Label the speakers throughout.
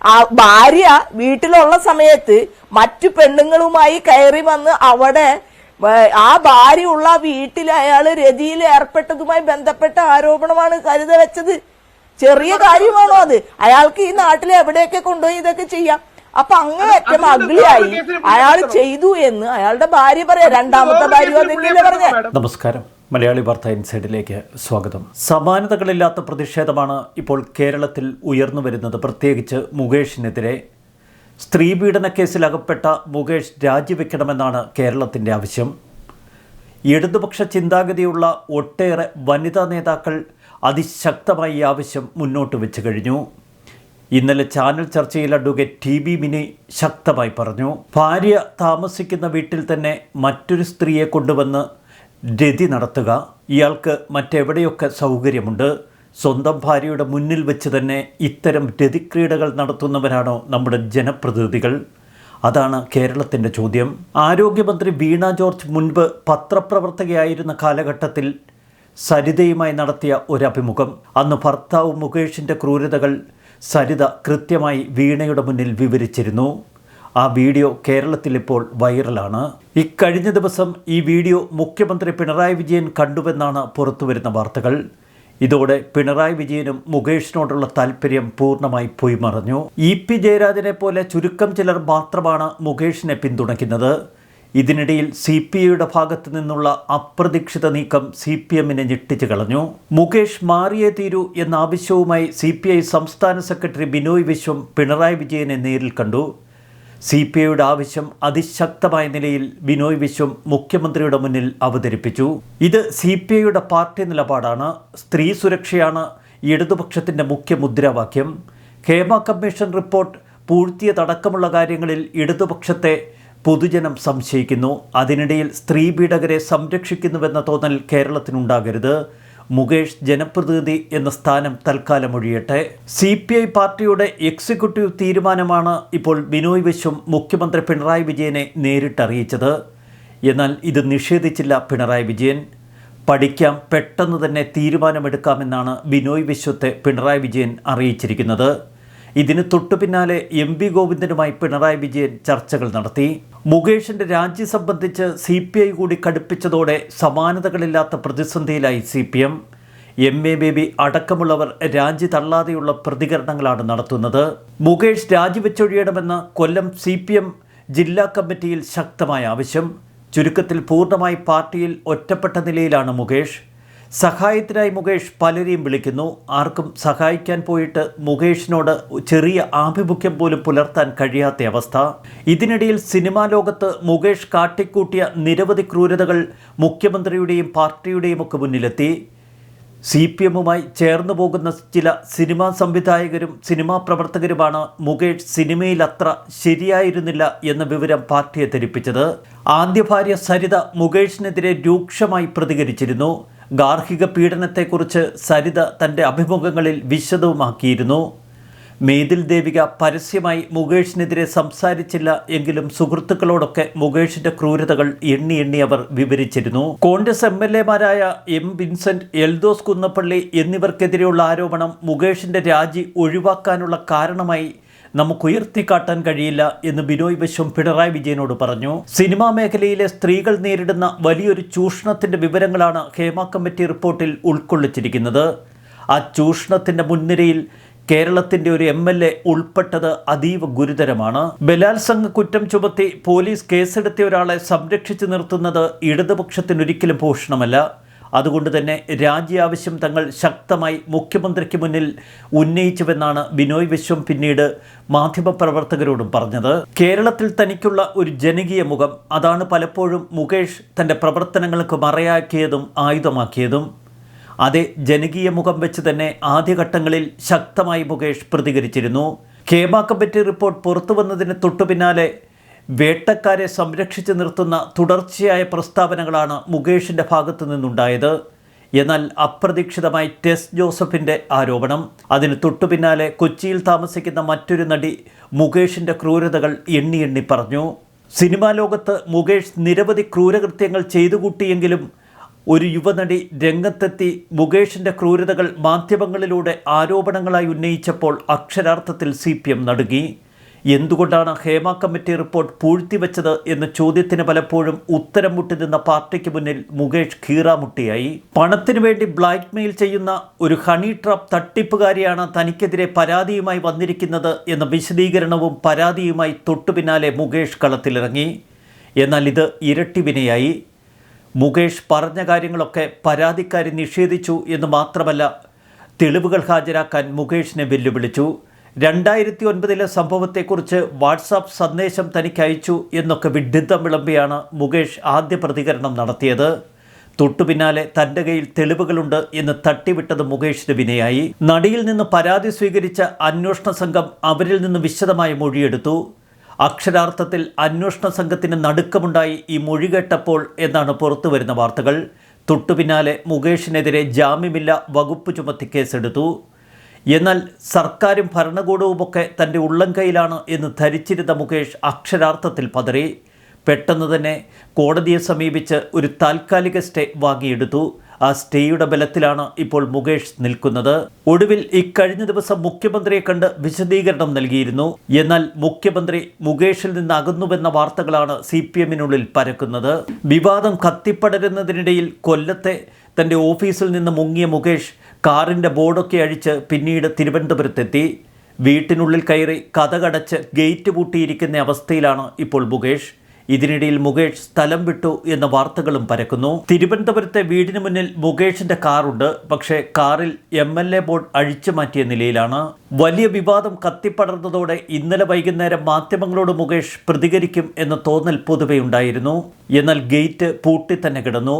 Speaker 1: ആ ഭാര്യ വീട്ടിലുള്ള സമയത്ത് മറ്റു പെണ്ണുങ്ങളുമായി കയറി വന്ന് അവിടെ ആ ഭാര്യ ഉള്ള വീട്ടിൽ അയാൾ രതിയിൽ ഏർപ്പെട്ടതുമായി ബന്ധപ്പെട്ട ആരോപണമാണ് കരുത വെച്ചത്. ചെറിയ കാര്യമാണോ അത്? അയാൾക്ക് ഈ നാട്ടിൽ എവിടെയൊക്കെ കൊണ്ടുപോയി ഇതൊക്കെ ചെയ്യാം. അപ്പൊ അങ്ങേയറ്റം അഗ്ലിയായി അയാൾ ചെയ്തു എന്ന് അയാളുടെ ഭാര്യ പറയാ. രണ്ടാമത്തെ ഭാര്യ അതൊക്കെയല്ലേ പറഞ്ഞ.
Speaker 2: നമസ്കാരം. മലയാളി വാർത്ത ഇൻസൈഡിലേക്ക് സ്വാഗതം. സമാനതകളില്ലാത്ത പ്രതിഷേധമാണ് ഇപ്പോൾ കേരളത്തിൽ ഉയർന്നു വരുന്നത്. പ്രത്യേകിച്ച് മുകേഷിനെതിരെ. സ്ത്രീപീഡന കേസിൽ അകപ്പെട്ട മുകേഷ് രാജിവെക്കണമെന്നാണ് കേരളത്തിന്റെ ആവശ്യം. ഇടതുപക്ഷ ചിന്താഗതിയുള്ള ഒട്ടേറെ വനിതാ നേതാക്കൾ അതിശക്തമായി ഈ ആവശ്യം മുന്നോട്ട് വെച്ച് കഴിഞ്ഞു. ഇന്നലെ ചാനൽ ചർച്ചയിൽ അഡ്വക്കേറ്റ് ടി ബി മിനി ശക്തമായി പറഞ്ഞു. ഭാര്യ താമസിക്കുന്ന വീട്ടിൽ തന്നെ മറ്റൊരു സ്ത്രീയെ കൊണ്ടുവന്ന് രതി നടത്തുക. ഇയാൾക്ക് മറ്റെവിടെയൊക്കെ സൗകര്യമുണ്ട്? സ്വന്തം ഭാര്യയുടെ മുന്നിൽ വെച്ച് തന്നെ ഇത്തരം രതിക്രീഡകൾ നടത്തുന്നവരാണോ നമ്മുടെ ജനപ്രതിനിധികൾ? അതാണ് കേരളത്തിന്റെ ചോദ്യം. ആരോഗ്യമന്ത്രി വീണ ജോർജ് മുൻപ് പത്രപ്രവർത്തകയായിരുന്ന കാലഘട്ടത്തിൽ സരിതയുമായി നടത്തിയ ഒരു അഭിമുഖം അന്ന് ഭർത്താവ് മുകേഷിന്റെ ക്രൂരതകൾ സരിത കൃത്യമായി വീണയുടെ മുന്നിൽ വിവരിച്ചിരുന്നു. ആ വീഡിയോ കേരളത്തിൽ ഇപ്പോൾ വൈറലാണ്. ഇക്കഴിഞ്ഞ ദിവസം ഈ വീഡിയോ മുഖ്യമന്ത്രി പിണറായി വിജയൻ കണ്ടുവെന്നാണ് പുറത്തുവരുന്ന വാർത്തകൾ. ഇതോടെ പിണറായി വിജയനും മുകേഷിനോടുള്ള താല്പര്യം പൂർണമായി പോയി മറഞ്ഞു ഇ പി ജയരാജനെ പോലെ ചുരുക്കം ചിലർ മാത്രമാണ് മുകേഷിനെ പിന്തുണയ്ക്കുന്നത്. ഇതിനിടയിൽ സി പി ഐയുടെ ഭാഗത്തു നിന്നുള്ള അപ്രതീക്ഷിത നീക്കം സി പി എമ്മിനെ ഞെട്ടിച്ചു കളഞ്ഞു. മുകേഷ് മാറിയേ തീരൂ എന്ന ആവശ്യവുമായി സി പി ഐ സംസ്ഥാന സെക്രട്ടറി ബിനോയ് വിശ്വം പിണറായി വിജയനെ നേരിൽ കണ്ടു. സി പി ഐയുടെ ആവശ്യം അതിശക്തമായ നിലയിൽ ബിനോയ് വിശ്വം മുഖ്യമന്ത്രിയുടെ മുന്നിൽ അവതരിപ്പിച്ചു. ഇത് സി പി ഐയുടെ പാർട്ടി നിലപാടാണ്. സ്ത്രീ സുരക്ഷയാണ് ഇടതുപക്ഷത്തിന്റെ മുഖ്യ മുദ്രാവാക്യം. ഹേമ കമ്മീഷൻ റിപ്പോർട്ട് പൂഴ്ത്തിയതടക്കമുള്ള കാര്യങ്ങളിൽ ഇടതുപക്ഷത്തെ പൊതുജനം സംശയിക്കുന്നു. അതിനിടയിൽ സ്ത്രീ പീഡകരെ സംരക്ഷിക്കുന്നുവെന്ന തോന്നൽ കേരളത്തിനുണ്ടാകരുത്. മുകേഷ് ജനപ്രതിനിധി എന്ന സ്ഥാനം തൽക്കാലം ഒഴിയട്ടെ. സി പി ഐ പാർട്ടിയുടെ എക്സിക്യൂട്ടീവ് തീരുമാനമാണ് ഇപ്പോൾ ബിനോയ് വിശ്വം മുഖ്യമന്ത്രി പിണറായി വിജയനെ നേരിട്ടറിയിച്ചത് എന്നാൽ ഇത് നിഷേധിച്ചില്ല പിണറായി വിജയൻ. പഠിക്കാം പെട്ടെന്ന് തന്നെ തീരുമാനമെടുക്കാമെന്നാണ് ബിനോയ് വിശ്വത്തെ പിണറായി വിജയൻ അറിയിച്ചിരിക്കുന്നത്. ഇതിന് തൊട്ടു പിന്നാലെ എം വി ഗോവിന്ദനുമായി പിണറായി വിജയൻ ചർച്ചകൾ നടത്തി. മുകേഷിന്റെ രാജി സംബന്ധിച്ച് സി പി ഐ കൂടി കടുപ്പിച്ചതോടെ സമാനതകളില്ലാത്ത പ്രതിസന്ധിയിലായി C P M. M A Baby അടക്കമുള്ളവർ രാജി തള്ളാതെയുള്ള പ്രതികരണങ്ങളാണ് നടത്തുന്നത്. മുകേഷ് രാജിവെച്ചൊഴിയണമെന്ന് കൊല്ലം സി പി എം ജില്ലാ കമ്മിറ്റിയിൽ ശക്തമായ ആവശ്യം. ചുരുക്കത്തിൽ പൂർണമായി പാർട്ടിയിൽ ഒറ്റപ്പെട്ട നിലയിലാണ് മുകേഷ്. സഹായത്തിനായി മുകേഷ് പലരെയും വിളിക്കുന്നു. ആർക്കും സഹായിക്കാൻ പോയിട്ട് മുകേഷിനോട് ചെറിയ ആഭിമുഖ്യം പോലും പുലർത്താൻ കഴിയാത്ത അവസ്ഥ. ഇതിനിടയിൽ സിനിമാ ലോകത്ത് മുകേഷ് കാട്ടിക്കൂട്ടിയ നിരവധി ക്രൂരതകൾ മുഖ്യമന്ത്രിയുടെയും പാർട്ടിയുടെയും ഒക്കെ മുന്നിലെത്തി. സി പി എമ്മുമായി ചേർന്നു പോകുന്ന ചില സിനിമാ സംവിധായകരും സിനിമാ പ്രവർത്തകരുമാണ് മുകേഷ് സിനിമയിൽ അത്ര ശരിയായിരുന്നില്ല എന്ന വിവരം പാർട്ടിയെ ധരിപ്പിച്ചത് ആദ്യ ഭാര്യ സരിത മുകേഷിനെതിരെ രൂക്ഷമായി പ്രതികരിച്ചിരുന്നു. ഗാർഹിക പീഡനത്തെക്കുറിച്ച് സരിത തന്റെ അഭിമുഖങ്ങളിൽ വിശദവുമാക്കിയിരുന്നു. മേതിൽ ദേവിക പരസ്യമായി മുകേഷിനെതിരെ സംസാരിച്ചില്ല എങ്കിലും സുഹൃത്തുക്കളോടൊക്കെ മുകേഷിന്റെ ക്രൂരതകൾ എണ്ണി എണ്ണി അവർ വിവരിച്ചിരുന്നു. കോൺഗ്രസ് എം എൽ എമാരായ എം വിൻസെന്റ് എൽദോസ് കുന്നപ്പള്ളി എന്നിവർക്കെതിരെയുള്ള ആരോപണം മുകേഷിന്റെ രാജി ഒഴിവാക്കാനുള്ള കാരണമായി നമുക്ക് ഉയർത്തിക്കാട്ടാൻ കഴിയില്ല എന്ന് ബിനോയ് വിശ്വം പിണറായി വിജയനോട് പറഞ്ഞു. സിനിമാ മേഖലയിലെ സ്ത്രീകൾ നേരിടുന്ന വലിയൊരു ചൂഷണത്തിന്റെ വിവരങ്ങളാണ് ഹേമ കമ്മിറ്റി റിപ്പോർട്ടിൽ ഉൾക്കൊള്ളിച്ചിരിക്കുന്നത്. ആ ചൂഷണത്തിന്റെ മുൻനിരയിൽ കേരളത്തിന്റെ ഒരു എം എൽ എ ഉൾപ്പെട്ടത് അതീവ ഗുരുതരമാണ്. ബലാത്സംഗ കുറ്റം ചുമത്തി പോലീസ് കേസെടുത്തിയ ഒരാളെ സംരക്ഷിച്ചു നിർത്തുന്നത് ഇടതുപക്ഷത്തിനൊരിക്കലും ഭൂഷണമല്ല. അതുകൊണ്ട് തന്നെ രാജി ആവശ്യം തങ്ങൾ ശക്തമായി മുഖ്യമന്ത്രിക്ക് മുന്നിൽ ഉന്നയിച്ചുവെന്നാണ് ബിനോയ് വിശ്വം പിന്നീട് മാധ്യമപ്രവർത്തകരോടും പറഞ്ഞത്. കേരളത്തിൽ തനിക്കുള്ള ഒരു ജനകീയ മുഖം അതാണ് പലപ്പോഴും മുകേഷ് തന്റെ പ്രവർത്തനങ്ങൾക്ക് മറയാക്കിയതും ആയുധമാക്കിയതും. അതേ ജനകീയ മുഖം വെച്ച് തന്നെ ആദ്യഘട്ടങ്ങളിൽ ശക്തമായി മുകേഷ് പ്രതികരിച്ചിരുന്നു. ഹേമ കമ്മിറ്റി റിപ്പോർട്ട് പുറത്തു വന്നതിന് തൊട്ടു പിന്നാലെ വേട്ടക്കാരെ സംരക്ഷിച്ചു നിർത്തുന്ന തുടർച്ചയായ പ്രസ്താവനകളാണ് മുകേഷിന്റെ ഭാഗത്തു നിന്നുണ്ടായത്. എന്നാൽ അപ്രതീക്ഷിതമായി ടെസ് ജോസഫിന്റെ ആരോപണം. അതിന് തൊട്ടു പിന്നാലെ കൊച്ചിയിൽ താമസിക്കുന്ന മറ്റൊരു നടി മുകേഷിന്റെ ക്രൂരതകൾ എണ്ണി എണ്ണി പറഞ്ഞു. സിനിമാ ലോകത്ത് മുകേഷ് നിരവധി ക്രൂരകൃത്യങ്ങൾ ചെയ്തു കൂട്ടിയെങ്കിലും ഒരു യുവനടി രംഗത്തെത്തി മുകേഷിന്റെ ക്രൂരതകൾ മാധ്യമങ്ങളിലൂടെ ആരോപണങ്ങളായി ഉന്നയിച്ചപ്പോൾ അക്ഷരാർത്ഥത്തിൽ സി പി എം നടുങ്ങി. എന്തുകൊണ്ടാണ് ഹേമ കമ്മിറ്റി റിപ്പോർട്ട് പൂഴ്ത്തിവെച്ചത് എന്ന ചോദ്യത്തിന് പലപ്പോഴും ഉത്തരം മുട്ടി നിന്ന പാർട്ടിക്ക് മുന്നിൽ മുകേഷ് ഖീറാമുട്ടിയായി പണത്തിനു വേണ്ടി ബ്ലാക്ക്മെയിൽ ചെയ്യുന്ന ഒരു ഹണി ട്രാപ്പ് തട്ടിപ്പുകാരിയാണ് തനിക്കെതിരെ പരാതിയുമായി വന്നിരിക്കുന്നത് എന്ന വിശദീകരണവും പരാതിയുമായി തൊട്ടുപിന്നാലെ മുകേഷ് കളത്തിലിറങ്ങി. എന്നാൽ ഇത് ഇരട്ടി വിനയായി. മുകേഷ് പറഞ്ഞ കാര്യങ്ങളൊക്കെ പരാതിക്കാരി നിഷേധിച്ചു എന്ന് മാത്രമല്ല തെളിവുകൾ ഹാജരാക്കാൻ മുകേഷിനെ വെല്ലുവിളിച്ചു. രണ്ടായിരത്തി ഒൻപതിലെ സംഭവത്തെക്കുറിച്ച് വാട്സാപ്പ് സന്ദേശം തനിക്ക് അയച്ചു എന്നൊക്കെ വിഡ്ഢിത്തം വിളമ്പിയാണ് മുകേഷ് ആദ്യ പ്രതികരണം നടത്തിയത്. തൊട്ടുപിന്നാലെ തന്റെ കയ്യിൽ തെളിവുകളുണ്ട് എന്ന് തട്ടിവിട്ടത് മുകേഷിന് വിനയായി. നടിയിൽ നിന്ന് പരാതി സ്വീകരിച്ച അന്വേഷണ സംഘം അവരിൽ നിന്ന് വിശദമായ മൊഴിയെടുത്തു. അക്ഷരാർത്ഥത്തിൽ അന്വേഷണ സംഘത്തിന് നടുക്കമുണ്ടായി ഈ മൊഴി കേട്ടപ്പോൾ എന്നാണ് പുറത്തുവരുന്ന വാർത്തകൾ. വാർത്തകൾ തൊട്ടുപിന്നാലെ മുകേഷിനെതിരെ ജാമ്യമില്ല വകുപ്പ് ചുമത്തി കേസെടുത്തു. എന്നാൽ സർക്കാരും ഭരണകൂടവുമൊക്കെ തന്റെ ഉള്ളം കയ്യിലാണ് എന്ന് ധരിച്ചിരുന്ന മുകേഷ് അക്ഷരാർത്ഥത്തിൽ പതറി. പെട്ടെന്ന് തന്നെ കോടതിയെ സമീപിച്ച് ഒരു താൽക്കാലിക സ്റ്റേ വാങ്ങിയെടുത്തു. ആ സ്റ്റേയുടെ ബലത്തിലാണ് ഇപ്പോൾ മുകേഷ് നിൽക്കുന്നത്. ഒടുവിൽ ഇക്കഴിഞ്ഞ ദിവസം മുഖ്യമന്ത്രിയെ കണ്ട് വിശദീകരണം നൽകിയിരുന്നു. എന്നാൽ മുഖ്യമന്ത്രി മുകേഷിൽ നിന്ന് അകന്നുവെന്ന വാർത്തകളാണ് സി പി എമ്മിനുള്ളിൽ പരക്കുന്നത്. വിവാദം കത്തിപ്പടരുന്നതിനിടയിൽ കൊല്ലത്തെ തന്റെ ഓഫീസിൽ നിന്ന് മുങ്ങിയ മുകേഷ് കാറിന്റെ ബോർഡൊക്കെ അഴിച്ച് പിന്നീട് തിരുവനന്തപുരത്തെത്തി. വീട്ടിനുള്ളിൽ കയറി കഥകടച്ച് ഗേറ്റ് പൂട്ടിയിരിക്കുന്ന അവസ്ഥയിലാണ് ഇപ്പോൾ മുകേഷ്. ഇതിനിടയിൽ മുകേഷ് സ്ഥലം വിട്ടു എന്ന വാർത്തകളും പരക്കുന്നു. തിരുവനന്തപുരത്തെ വീടിന് മുന്നിൽ മുകേഷിന്റെ കാറുണ്ട്. പക്ഷേ കാറിൽ എം എൽ എ ബോർഡ് അഴിച്ചു മാറ്റിയ നിലയിലാണ്. വലിയ വിവാദം കത്തിപ്പടർന്നതോടെ ഇന്നലെ വൈകുന്നേരം മാധ്യമങ്ങളോട് മുകേഷ് പ്രതികരിക്കും എന്ന തോന്നൽ പൊതുവെ ഉണ്ടായിരുന്നു. എന്നാൽ ഗേറ്റ് പൂട്ടി തന്നെ കിടന്നു.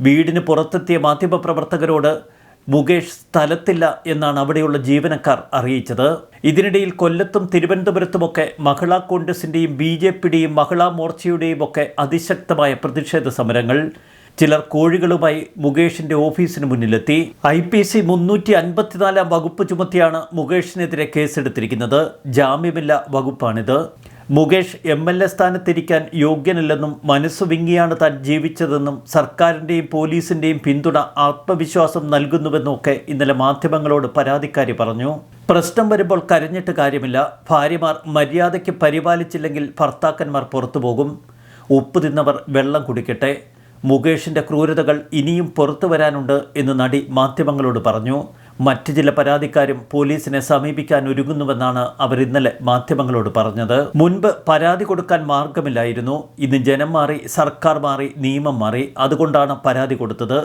Speaker 2: വീടിന് പുറത്തെത്തിയ മാധ്യമപ്രവർത്തകരോട് മുകേഷ് സ്ഥലത്തില്ല എന്നാണ് അവിടെയുള്ള ജീവനക്കാർ അറിയിച്ചത്. ഇതിനിടയിൽ കൊല്ലത്തും തിരുവനന്തപുരത്തുമൊക്കെ മഹിളാ കോൺഗ്രസിന്റെയും ബി ജെ പിയുടെയും മഹിളാ മോർച്ചയുടെയും ഒക്കെ അതിശക്തമായ പ്രതിഷേധ സമരങ്ങൾ. ചിലർ കോഴികളുമായി മുകേഷിന്റെ ഓഫീസിന് മുന്നിലെത്തി. ഐ പി സി മുന്നൂറ്റി അൻപത്തിനാലാം വകുപ്പ് ചുമത്തിയാണ് മുകേഷിനെതിരെ കേസെടുത്തിരിക്കുന്നത്. ജാമ്യമില്ല വകുപ്പാണിത്. മുകേഷ് എം എൽ എ സ്ഥാനത്തിരിക്കാൻ യോഗ്യനല്ലെന്നും മനസ്സു വിങ്ങിയാണ് താൻ ജീവിച്ചതെന്നും സർക്കാരിന്റെയും പോലീസിന്റെയും പിന്തുണ ആത്മവിശ്വാസം നൽകുന്നുവെന്നും ഒക്കെ ഇന്നലെ മാധ്യമങ്ങളോട് പരാതിക്കാരി പറഞ്ഞു. പ്രശ്നം വരുമ്പോൾ കരഞ്ഞിട്ട് കാര്യമില്ല. ഭാര്യമാർ മര്യാദയ്ക്ക് പരിപാലിച്ചില്ലെങ്കിൽ ഭർത്താക്കന്മാർ പുറത്തു പോകും. ഉപ്പ് തിന്നവർ വെള്ളം കുടിക്കട്ടെ. മുകേഷിന്റെ ക്രൂരതകൾ ഇനിയും പുറത്തു വരാനുണ്ട് എന്ന് നടി മാധ്യമങ്ങളോട് പറഞ്ഞു. മറ്റ് ചില പരാതിക്കാരും പോലീസിനെ സമീപിക്കാൻ ഒരുങ്ങുന്നുവെന്നാണ് അവർ ഇന്നലെ മാധ്യമങ്ങളോട് പറഞ്ഞത്. മുൻപ് പരാതി കൊടുക്കാൻ മാർഗമില്ലായിരുന്നു. ഇന്ന് ജനം മാറി സർക്കാർ മാറി നിയമം മാറി. അതുകൊണ്ടാണ് പരാതി കൊടുത്തത്.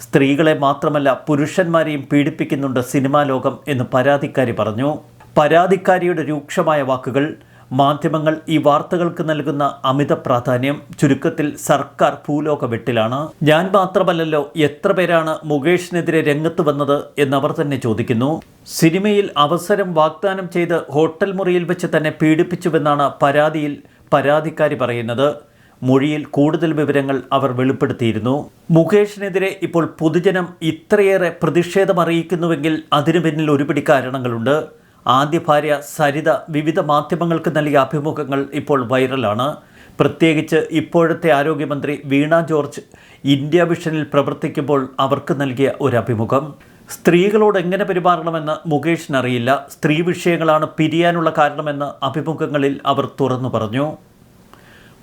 Speaker 2: സ്ത്രീകളെ മാത്രമല്ല പുരുഷന്മാരെയും പീഡിപ്പിക്കുന്നുണ്ട് സിനിമാ ലോകം എന്ന് പരാതിക്കാരി പറഞ്ഞു. പരാതിക്കാരിയുടെ രൂക്ഷമായ വാക്കുകൾ മാധ്യമങ്ങൾ ഈ വാർത്തകൾക്ക് നൽകുന്ന അമിത പ്രാധാന്യം ചുരുക്കത്തിൽ സർക്കാർ ഭൂലോക വെട്ടിലാണ്. ഞാൻ മാത്രമല്ലല്ലോ എത്ര പേരാണ് മുകേഷിനെതിരെ രംഗത്ത് വന്നത് എന്നവർ തന്നെ ചോദിക്കുന്നു. സിനിമയിൽ അവസരം വാഗ്ദാനം ചെയ്ത് ഹോട്ടൽ മുറിയിൽ വെച്ച് തന്നെ പീഡിപ്പിച്ചുവെന്നാണ് പരാതിയിൽ പരാതിക്കാരി പറയുന്നത്. മൊഴിയിൽ കൂടുതൽ വിവരങ്ങൾ അവർ വെളിപ്പെടുത്തിയിരുന്നു. മുകേഷിനെതിരെ ഇപ്പോൾ പൊതുജനം ഇത്രയേറെ പ്രതിഷേധം അറിയിക്കുന്നുവെങ്കിൽ അതിനു പിന്നിൽ ഒരുപിടി കാരണങ്ങളുണ്ട്. ആദ്യ ഭാര്യ സരിത വിവിധ മാധ്യമങ്ങൾക്ക് നൽകിയ അഭിമുഖങ്ങൾ ഇപ്പോൾ വൈറലാണ്. പ്രത്യേകിച്ച് ഇപ്പോഴത്തെ ആരോഗ്യമന്ത്രി വീണ ജോർജ് ഇന്ത്യ വിഷനിൽ പ്രവർത്തിക്കുമ്പോൾ അവർക്ക് നൽകിയ ഒരു അഭിമുഖം സ്ത്രീകളോട് എങ്ങനെ പെരുമാറണമെന്ന് മുകേഷിനറിയില്ല സ്ത്രീ വിഷയങ്ങളാണ് പിരിയാനുള്ള കാരണമെന്ന് അഭിമുഖങ്ങളിൽ അവർ തുറന്നു പറഞ്ഞു.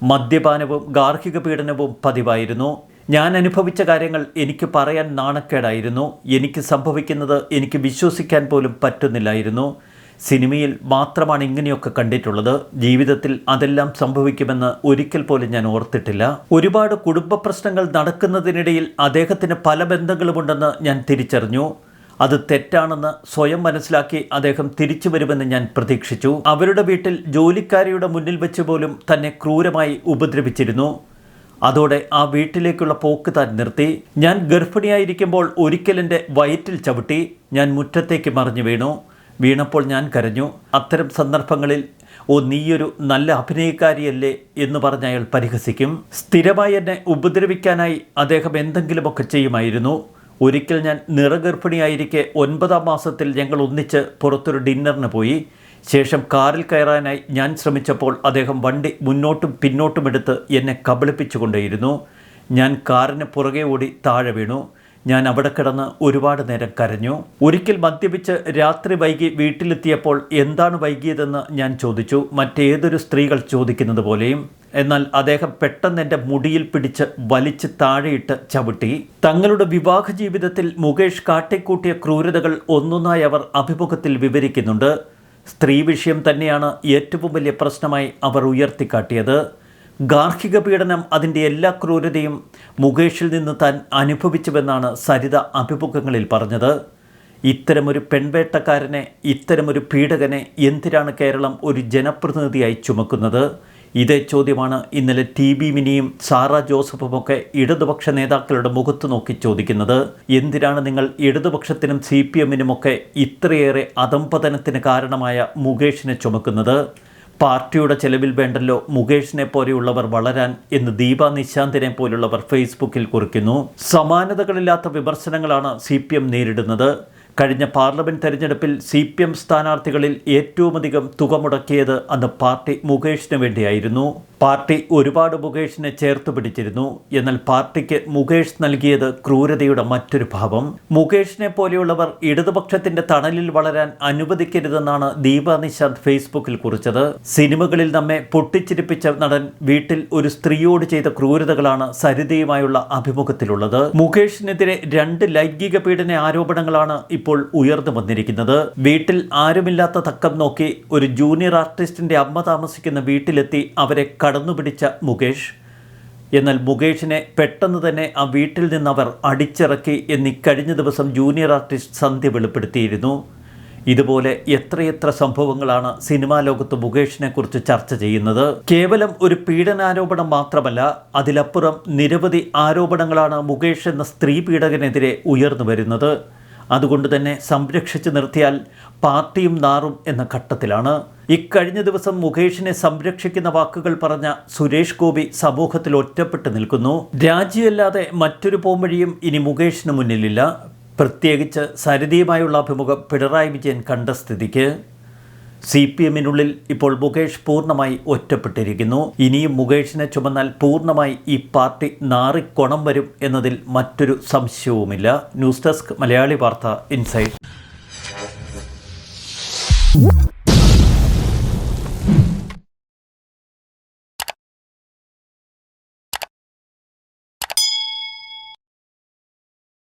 Speaker 2: മദ്യപാനവും ഗാർഹിക പീഡനവും പതിവായിരുന്നു. ഞാൻ അനുഭവിച്ച കാര്യങ്ങൾ എനിക്ക് പറയാൻ നാണക്കേടായിരുന്നു. എനിക്ക് സംഭവിക്കുന്നത് എനിക്ക് വിശ്വസിക്കാൻ പോലും പറ്റുന്നില്ലായിരുന്നു. സിനിമയിൽ മാത്രമാണ് ഇങ്ങനെയൊക്കെ കണ്ടിട്ടുള്ളത്. ജീവിതത്തിൽ അതെല്ലാം സംഭവിക്കുമെന്ന് ഒരിക്കൽ പോലും ഞാൻ ഓർത്തിട്ടില്ല. ഒരുപാട് കുടുംബ പ്രശ്നങ്ങൾ നടക്കുന്നതിനിടയിൽ അദ്ദേഹത്തിന് പല ബന്ധങ്ങളുമുണ്ടെന്ന് ഞാൻ തിരിച്ചറിഞ്ഞു. അത് തെറ്റാണെന്ന് സ്വയം മനസ്സിലാക്കി അദ്ദേഹം തിരിച്ചു വരുമെന്ന് ഞാൻ പ്രതീക്ഷിച്ചു. അവരുടെ വീട്ടിൽ ജോലിക്കാരിയുടെ മുന്നിൽ വെച്ച് പോലും തന്നെ ക്രൂരമായി ഉപദ്രവിച്ചിരുന്നു. അതോടെ ആ വീട്ടിലേക്കുള്ള പോക്ക് താൻ നിർത്തി. ഞാൻ ഗർഭിണിയായിരിക്കുമ്പോൾ ഒരിക്കൽ എന്റെ വയറ്റിൽ ചവിട്ടി. ഞാൻ മുറ്റത്തേക്ക് മറിഞ്ഞു വീണു. വീണപ്പോൾ ഞാൻ കരഞ്ഞു. അത്തരം സന്ദർഭങ്ങളിൽ ഓ നീയൊരു നല്ല അഭിനയക്കാരിയല്ലേ എന്ന് പറഞ്ഞ് അയാൾ പരിഹസിക്കും. സ്ഥിരമായി എന്നെ ഉപദ്രവിക്കാനായി അദ്ദേഹം എന്തെങ്കിലുമൊക്കെ ചെയ്യുമായിരുന്നു. ഒരിക്കൽ ഞാൻ നിറഗർഭിണിയായിരിക്കെ ഒൻപതാം മാസത്തിൽ ഞങ്ങൾ ഒന്നിച്ച് പുറത്തൊരു ഡിന്നറിന് പോയി. ശേഷം കാറിൽ കയറാനായി ഞാൻ ശ്രമിച്ചപ്പോൾ അദ്ദേഹം വണ്ടി മുന്നോട്ടും പിന്നോട്ടും എടുത്ത് എന്നെ കബളിപ്പിച്ചുകൊണ്ടേയിരുന്നു. ഞാൻ കാറിന് പുറകെ ഓടി താഴെ വീണു. ഞാൻ അവിടെ കിടന്ന് ഒരുപാട് നേരം കരഞ്ഞു. ഒരിക്കൽ മദ്യപിച്ച് രാത്രി വൈകി വീട്ടിലെത്തിയപ്പോൾ എന്താണ് വൈകിയതെന്ന് ഞാൻ ചോദിച്ചു. മറ്റേതൊരു സ്ത്രീകൾ ചോദിക്കുന്നത് പോലെയും. എന്നാൽ അദ്ദേഹം പെട്ടെന്ന് എന്റെ മുടിയിൽ പിടിച്ച് വലിച്ച് താഴെയിട്ട് ചവിട്ടി. തങ്ങളുടെ വിവാഹ ജീവിതത്തിൽ മുകേഷ് കാട്ടിക്കൂട്ടിയ ക്രൂരതകൾ ഒന്നൊന്നായി അവർ അഭിമുഖത്തിൽ വിവരിക്കുന്നുണ്ട്. സ്ത്രീ വിഷയം തന്നെയാണ് ഏറ്റവും വലിയ പ്രശ്നമായി അവർ ഉയർത്തിക്കാട്ടിയത്. ഗാർഹിക പീഡനം അതിന്റെ എല്ലാ ക്രൂരതയും മുകേഷിൽ നിന്ന് താൻ അനുഭവിച്ചുവെന്നാണ് സരിത അഭിമുഖങ്ങളിൽ പറഞ്ഞത്. ഇത്തരമൊരു പെൺവേട്ടക്കാരനെ ഇത്തരമൊരു പീഡകനെ എന്തിനാണ് കേരളം ഒരു ജനപ്രതിനിധിയായി ചുമക്കുന്നത്? ഇതേ ചോദ്യമാണ് ഇന്നലെ ടി ബി മിനിയും സാറ ജോസഫുമൊക്കെ ഇടതുപക്ഷ നേതാക്കളുടെ മുഖത്ത് നോക്കി ചോദിക്കുന്നത്. എന്തിനാണ് നിങ്ങൾ ഇടതുപക്ഷത്തിനും സി പി എമ്മിനുമൊക്കെ ഇത്രയേറെ അധംപതനത്തിന് കാരണമായ മുകേഷിനെ ചുമക്കുന്നത്? പാർട്ടിയുടെ ചെലവിൽ വേണ്ടല്ലോ മുകേഷിനെ പോലെയുള്ളവർ വളരാൻ എന്ന് ദീപ നിശാന്തിനെ പോലുള്ളവർ ഫേസ്ബുക്കിൽ കുറിക്കുന്നു. സമാനതകളില്ലാത്ത വിമർശനങ്ങളാണ് സി നേരിടുന്നത്. കഴിഞ്ഞ പാർലമെന്റ് തെരഞ്ഞെടുപ്പിൽ സി പി എം സ്ഥാനാർത്ഥികളിൽ ഏറ്റവുമധികം തുക മുടക്കിയത് അന്ന് പാർട്ടി മുകേഷിന് വേണ്ടിയായിരുന്നു. പാർട്ടി ഒരുപാട് മുകേഷിനെ ചേർത്ത് പിടിച്ചിരുന്നു. എന്നാൽ പാർട്ടിക്ക് മുകേഷ് നൽകിയത് ക്രൂരതയുടെ മറ്റൊരു ഭാവം. മുകേഷിനെ പോലെയുള്ളവർ ഇടതുപക്ഷത്തിന്റെ തണലിൽ വളരാൻ അനുവദിക്കരുതെന്നാണ് ദീപ നിശാന്ത് ഫേസ്ബുക്കിൽ കുറിച്ചത്. സിനിമകളിൽ നമ്മെ പൊട്ടിച്ചിരിപ്പിച്ച നടൻ വീട്ടിൽ ഒരു സ്ത്രീയോട് ചെയ്ത ക്രൂരതകളാണ് സരിതയുമായുള്ള അഭിമുഖത്തിലുള്ളത്. മുകേഷിനെതിരെ രണ്ട് ലൈംഗിക പീഡന ആരോപണങ്ങളാണ് ഇപ്പോൾ ഉയർന്നു വന്നിരിക്കുന്നത്. വീട്ടിൽ ആരുമില്ലാത്ത തക്കം നോക്കി ഒരു ജൂനിയർ ആർട്ടിസ്റ്റിന്റെ അമ്മ താമസിക്കുന്ന വീട്ടിലെത്തി അവരെ കടന്നുപിടിച്ച മുകേഷ്. എന്നാൽ മുകേഷിനെ പെട്ടെന്ന് തന്നെ ആ വീട്ടിൽ നിന്ന് അവർ അടിച്ചിറക്കി എന്നീ കഴിഞ്ഞ ദിവസം ജൂനിയർ ആർട്ടിസ്റ്റ് സന്ധ്യ വെളിപ്പെടുത്തിയിരുന്നു. ഇതുപോലെ എത്രയെത്ര സംഭവങ്ങളാണ് സിനിമാ ലോകത്ത് മുകേഷിനെ കുറിച്ച് ചർച്ച ചെയ്യുന്നത്. കേവലം ഒരു പീഡനാരോപണം മാത്രമല്ല അതിലപ്പുറം നിരവധി ആരോപണങ്ങളാണ് മുകേഷ് എന്ന സ്ത്രീ പീഡകനെതിരെ ഉയർന്നു വരുന്നത്. അതുകൊണ്ട് തന്നെ സംരക്ഷിച്ചു നിർത്തിയാൽ പാർട്ടിയും നാറും എന്ന ഘട്ടത്തിലാണ്. ഇക്കഴിഞ്ഞ ദിവസം മുകേഷിനെ സംരക്ഷിക്കുന്ന വാക്കുകൾ പറഞ്ഞ സുരേഷ് ഗോപി സമൂഹത്തിൽ ഒറ്റപ്പെട്ടു നിൽക്കുന്നു. രാജിയല്ലാതെ മറ്റൊരു പോംവഴിയും ഇനി മുകേഷിന് മുന്നിലില്ല. പ്രത്യേകിച്ച് സരിതയുമായുള്ള അഭിമുഖം പിണറായി വിജയൻ കണ്ട സ്ഥിതിക്ക്. സി പി എമ്മിനുള്ളിൽ ഇപ്പോൾ മുകേഷ് പൂർണമായി ഒറ്റപ്പെട്ടിരിക്കുന്നു. ഇനിയും മുകേഷിനെ ചുമന്നാൽ പൂർണമായി ഈ പാർട്ടി നാറിക്കൊണം വരും എന്നതിൽ മറ്റൊരു സംശയവുമില്ല. ന്യൂസ് ഡെസ്ക് മലയാളി വാർത്ത ഇൻസൈഡ്.